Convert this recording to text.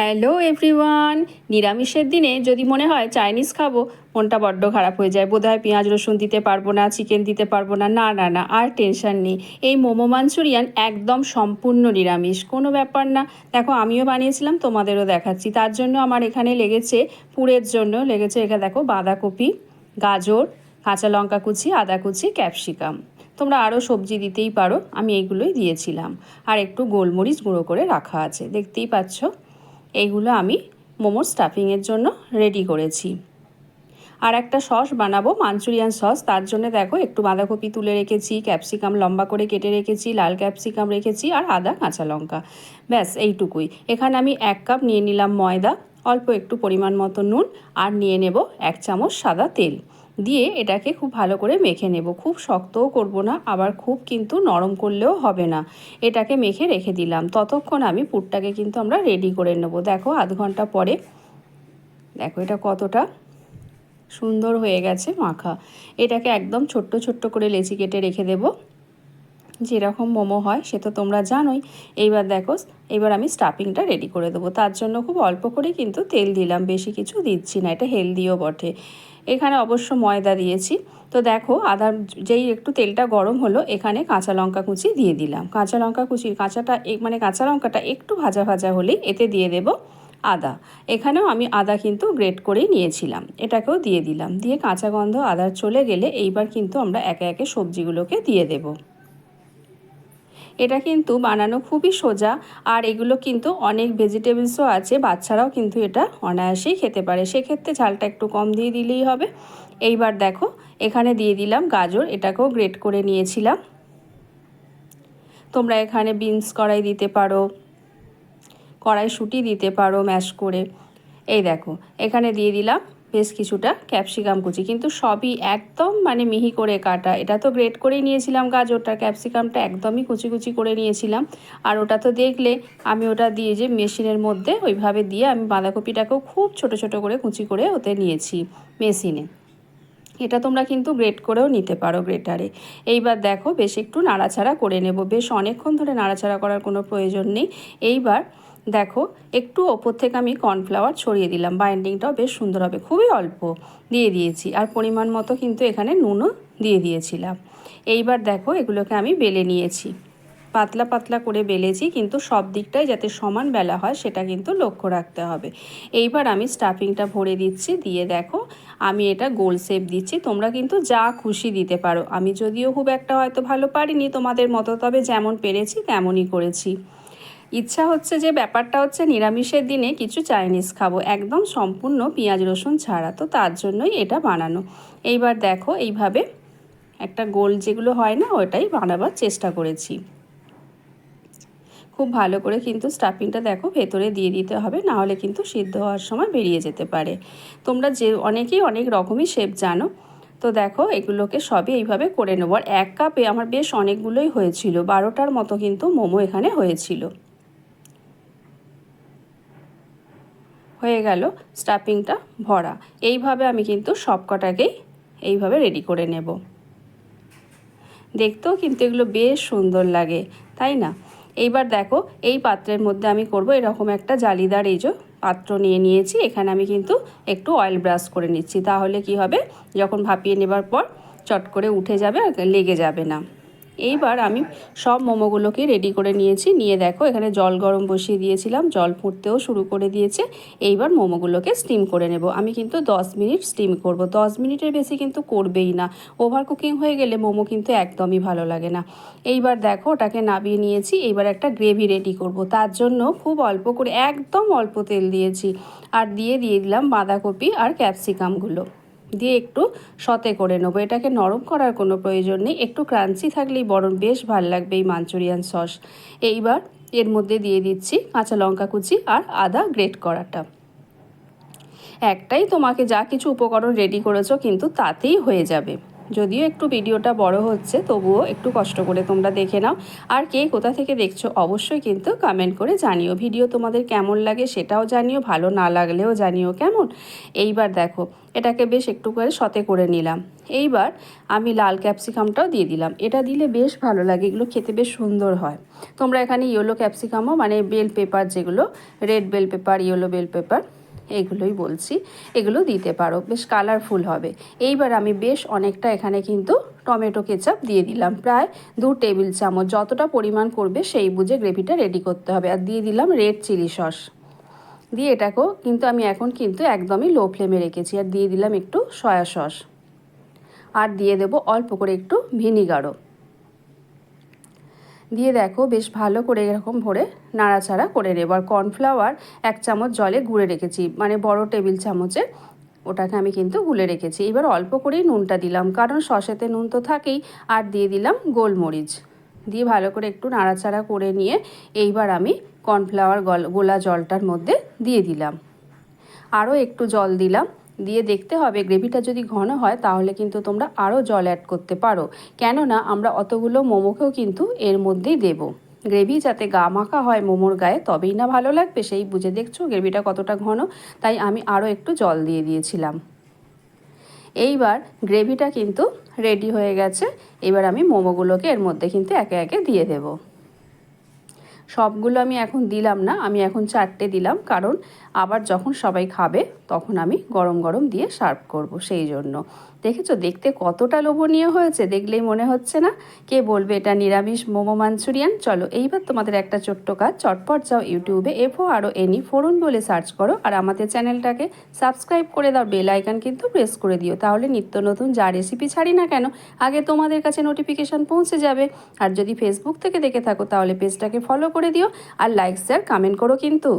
Hello everyone, নিরামিষের দিনে যদি মনে হয় চাইনিজ খাব, মনটা বড্ড খারাপ হয়ে যায়। বোধহয় পেঁয়াজ, রসুন দিতে পারব না, চিকেন দিতে পারব না না না না, আর টেনশন নেই। এই মোমো মাঞ্চুরিয়ান একদম সম্পূর্ণ নিরামিষ, কোনো ব্যাপার না। দেখো, আমিও বানিয়েছিলাম, তোমাদেরও দেখাচ্ছি। তার জন্য আমার এখানে লেগেছে পুরের জন্য, লেগেছে এখানে দেখো বাঁধাকপি, গাজর, কাঁচা লঙ্কা কুচি, আদা কুচি, ক্যাপসিকাম। তোমরা আরও সবজি দিতেই পারো, আমি এইগুলোই দিয়েছিলাম। আর একটু গোলমরিচ গুঁড়ো করে রাখা আছে, দেখতেই পাচ্ছ? এইগুলো আমি মোমোর স্টাফিংয়ের জন্য রেডি করেছি। আর একটা সস বানাবো মাঞ্চুরিয়ান সস তার জন্য দেখো একটু বাঁধাকপি তুলে রেখেছি ক্যাপসিকাম লম্বা করে কেটে রেখেছি, লাল ক্যাপসিকাম রেখেছি আর আদা কাঁচা লঙ্কা। ব্যাস, এইটুকুই। এখানে আমি এক কাপ নিয়ে নিলাম ময়দা, অল্প একটু পরিমাণ মতো নুন আর নিয়ে নেব এক চামচ সাদা তেল। দিয়ে এটাকে খুব ভালো করে মেখে নেব। খুব শক্তও করব না, আবার খুব কিন্তু নরম করলেও হবে না। এটাকে মেখে রেখে দিলাম। ততক্ষণ আমি পুরটাকে কিন্তু আমরা রেডি করে নেব। দেখো, আধ ঘণ্টা পরে। দেখো, এটা কতটা সুন্দর হয়ে গেছে মাখা। এটাকে একদম ছোট্ট ছোট্ট করে লেচি কেটে রেখে দেব। যেরকম মোমো হয়, সে তো তোমরা জানোই। এইবার দেখো এবার আমি স্টাফিংটা রেডি করে দেবো। তার জন্য খুব অল্প করে কিন্তু তেল দিলাম, বেশি কিছু দিচ্ছি না, এটা হেলদিও বটে। এখানে অবশ্য ময়দা দিয়েছি। তো দেখো আদার যেই একটু তেলটা গরম হলো, এখানে কাঁচা লঙ্কা কুচি দিয়ে দিলাম। কাঁচা লঙ্কা কুচি, কাঁচাটা মানে কাঁচা লঙ্কাটা একটু ভাজা ভাজা হলেই এতে দিয়ে দেব আদা। এখানেও আমি আদা কিন্তু গ্রেট করেই নিয়েছিলাম, এটাকেও দিয়ে দিলাম। দিয়ে কাঁচা গন্ধ আদার চলে গেলে এইবার কিন্তু আমরা একে একে সবজিগুলোকে দিয়ে দেবো। এটা কিন্তু বানানো খুবই সোজা, আর এগুলো কিন্তু অনেক ভেজিটেবলসও আছে, বাচ্চারাও কিন্তু এটা অনায়াসেই খেতে পারে। সেক্ষেত্রে ঝালটা একটু কম দিয়ে দিলেই হবে। এইবার দেখো, এখানে দিয়ে দিলাম গাজর, এটাকেও গ্রেট করে নিয়েছিলাম। তোমরা এখানে বিনস কড়াই দিতে পারো, কড়াইশুঁটি দিতে পারো ম্যাশ করে। এই দেখো, এখানে দিয়ে দিলাম বেশ কিছুটা ক্যাপসিকাম কুচি। কিন্তু সবই একদম মানে মিহি করে কাটা। এটা তো গ্রেট করেই নিয়েছিলাম গাজরটা। ক্যাপসিকামটা একদমই কুচি কুচি করে নিয়েছিলাম। আর ওটা তো দেখলে আমি ওটা দিয়ে যে মেশিনের মধ্যে ওইভাবে দিয়ে আমি বাঁধাকপিটাকেও খুব ছোট ছোট করে কুচি করে ওতে নিয়েছি মেশিনে। এটা তোমরা কিন্তু গ্রেট করেও নিতে পারো গ্রেটারে। এইবার দেখো, বেশ একটু নাড়াচাড়া করে নেব। বেশ অনেকক্ষণ ধরে নাড়াচাড়া করার কোনো প্রয়োজন নেই। এইবার দেখো, একটু ওপর থেকে আমি কর্নফ্লাওয়ার ছড়িয়ে দিলাম। বাইন্ডিংটাও বেশ সুন্দর হবে, খুবই অল্প দিয়ে দিয়েছি। আর পরিমাণ মতো কিন্তু এখানে নুনও দিয়ে দিয়েছিলাম। এইবার দেখো, এগুলোকে আমি বেলে নিয়েছি। পাতলা পাতলা করে বেলেছি, কিন্তু সব দিকটাই যাতে সমান বেলা হয়, সেটা কিন্তু লক্ষ্য রাখতে হবে। এইবার আমি স্টাফিংটা ভরে দিচ্ছি, দিয়ে দেখো, আমি এটা গোল শেপ দিচ্ছি। তোমরা কিন্তু যা খুশি দিতে পারো। আমি যদিও খুব একটা হয়তো ভালো পারিনি তোমাদের মতো, তবে যেমন পেরেছি তেমনই করেছি। ইচ্ছা হচ্ছে যে ব্যাপারটা হচ্ছে নিরামিষের দিনে কিছু চাইনিজ খাব, একদম সম্পূর্ণ পেঁয়াজ রসুন ছাড়া। তো তার জন্যই এটা বানানো। এইবার দেখো এইভাবে একটা গোল যেগুলো হয় না, ওটাই বানাবার চেষ্টা করেছি। খুব ভালো করে কিন্তু স্টাফিংটা দেখো ভেতরে দিয়ে দিতে হবে, না হলে কিন্তু সিদ্ধ হওয়ার সময় বেরিয়ে যেতে পারে। তোমরা যে অনেকেই অনেক রকমই শেপ জানো, তো দেখো এগুলোকে সবই এইভাবে করে নেব। আর এক কাপে আমার বেশ অনেকগুলোই হয়েছিল, বারোটার মতো কিন্তু মোমো এখানে হয়েছিল। হয়ে গেল স্টাফিংটা ভরা। এইভাবে আমি কিন্তু সব কটাকেই এইভাবে রেডি করে নেব। দেখতেও কিন্তু এগুলো বেশ সুন্দর লাগে, তাই না? এইবার দেখো, এই পাত্রের মধ্যে আমি করব এরকম একটা জালিদার, এই যে পাত্র নিয়ে নিয়েছি, এখানে আমি কিন্তু একটু অয়েল ব্রাশ করে নিচ্ছি। তাহলে কি হবে? যখন ভাপিয়ে নেবার পর চট করে উঠে যাবে আর লেগে যাবে না। এইবার আমি সব মোমোগুলোকে রেডি করে নিয়েছি। নিয়ে দেখো, এখানে জল গরম বসিয়ে দিয়েছিলাম, জল ফুটতেও শুরু করে দিয়েছে। এইবার মোমোগুলোকে স্টিম করে নেব। আমি কিন্তু 10 মিনিট স্টিম করব। 10 মিনিটের বেশি কিন্তু করবেই না। ওভার কুকিং হয়ে গেলে মোমো কিন্তু একদমই ভালো লাগে না। এইবার দেখো, ওটাকে নাবিয়ে নিয়েছি। এইবার একটা গ্রেভি রেডি করব। তার জন্য খুব অল্প করে, একদম অল্প তেল দিয়েছি। আর দিয়ে দিয়ে দিলাম বাঁধাকপি আর ক্যাপসিকামগুলো দিয়ে একটু সতে করে নেব। এটাকে নরম করার কোনো প্রয়োজন নেই। একটু ক্রাঞ্চি থাকলেই বরং বেশ ভালো লাগবে এই মাঞ্চুরিয়ান সস। এইবার এর মধ্যে দিয়ে দিচ্ছি কাঁচা লঙ্কা কুচি আর আদা গ্রেট করাটা। একটাই তোমাকে যা কিছু উপকরণ রেডি করেছ কিন্তু তাতেই হয়ে যাবে। যদিও একটু ভিডিওটা বড় হচ্ছে, তবুও একটু কষ্ট করে তোমরা দেখে নাও। আর কে কোথা থেকে দেখছ অবশ্যই কিন্তু কমেন্ট করে জানিও। ভিডিও তোমাদের কেমন লাগে সেটাও জানিও, ভালো না লাগলেও জানিও কেমন। এইবার দেখো, এটাকে বেশ একটু করে সতে করে নিলাম। এইবার আমি লাল ক্যাপসিকামটাও দিয়ে দিলাম। এটা দিলে বেশ ভালো লাগে, এগুলো খেতে বেশ সুন্দর হয়। তোমরা এখানে ইয়েলো ক্যাপসিকামও মানে বেল পেপার যেগুলো red bell pepper yellow bell pepper এগুলোই বলছি, এগুলো দিতে পারো। বেশ কালারফুল হবে। এইবার আমি বেশ অনেকটা এখানে কিন্তু টমেটো কেচাপ দিয়ে দিলাম। প্রায় দু টেবিল চামচ, যতটা পরিমাণ করবে সেই বুঝে গ্রেভিটা রেডি করতে হবে। আর দিয়ে দিলাম রেড চিলি সস দিয়ে এটাকেও কিন্তু আমি এখন কিন্তু একদমই লো ফ্লেমে রেখেছি। আর দিয়ে দিলাম একটু সয়া সস আর দিয়ে দেবো অল্প করে একটু ভিনিগারও দিয়ে দেখো বেশ ভালো করে এরকম ভরে নাড়াচাড়া করে নেব। আর কর্নফ্লাওয়ার এক চামচ জলে গুঁড়ে রেখেছি মানে বড় টেবিল চামচে ওটাকে আমি কিন্তু গুলে রেখেছি। এবার অল্প করেই নুনটা দিলাম, কারণ সসেতে নুন তো থাকেই, আর দিয়ে দিলাম গোলমরিচ। দিয়ে ভালো করে একটু নাড়াচাড়া করে নিয়ে এইবার আমি কর্নফ্লাওয়ার গল গোলা জলটার মধ্যে দিয়ে দিলাম। আরও একটু জল দিলাম। দিয়ে দেখতে হবে। গ্রেভিটা যদি ঘন হয়, তাহলে কিন্তু তোমরা আরও জল অ্যাড করতে পারো। কেননা, আমরা অতগুলো মোমোকেও কিন্তু এর মধ্যেই দেবো। গ্রেভি যাতে গা মাখা হয় মোমোর গায়ে, তবেই না ভালো লাগবে, সেই বুঝে দেখছ গ্রেভিটা কতটা ঘন। তাই আমি আরও একটু জল দিয়ে দিয়েছিলাম। এইবার গ্রেভিটা কিন্তু রেডি হয়ে গেছে। এবার আমি মোমোগুলোকে এর মধ্যে কিন্তু একে একে দিয়ে দেবো। সবগুলো আমি এখন দিলাম না, আমি এখন চারটে দিলাম। কারণ আবার যখন সবাই খাবে, তখন আমি গরম গরম দিয়ে সার্ভ করব সেই জন্য। দেখেছ? দেখতে কতটা লোভনীয় হয়েছে দেখলেই মনে হচ্ছে না? কে বলবে এটা নিরামিষ মোমো মাঞ্চুরিয়ান? চলো, এইবার তোমাদের একটা ছোট্ট কাজ, চটপট যাও ইউটিউবে এফও আরও এনি ফোরন বলে সার্চ করো আর আমাদের চ্যানেলটাকে সাবস্ক্রাইব করে দাও, বেল আইকন কিন্তু প্রেস করে দিও। তাহলে নিত্য নতুন যা রেসিপি ছাড়ি না কেন, আগে তোমাদের কাছে নোটিফিকেশান পৌঁছে যাবে। আর যদি ফেসবুক থেকে দেখে থাকো, তাহলে পেজটাকে ফলো করে দিও। আর লাইক শেয়ার কমেন্ট করো কিন্তু।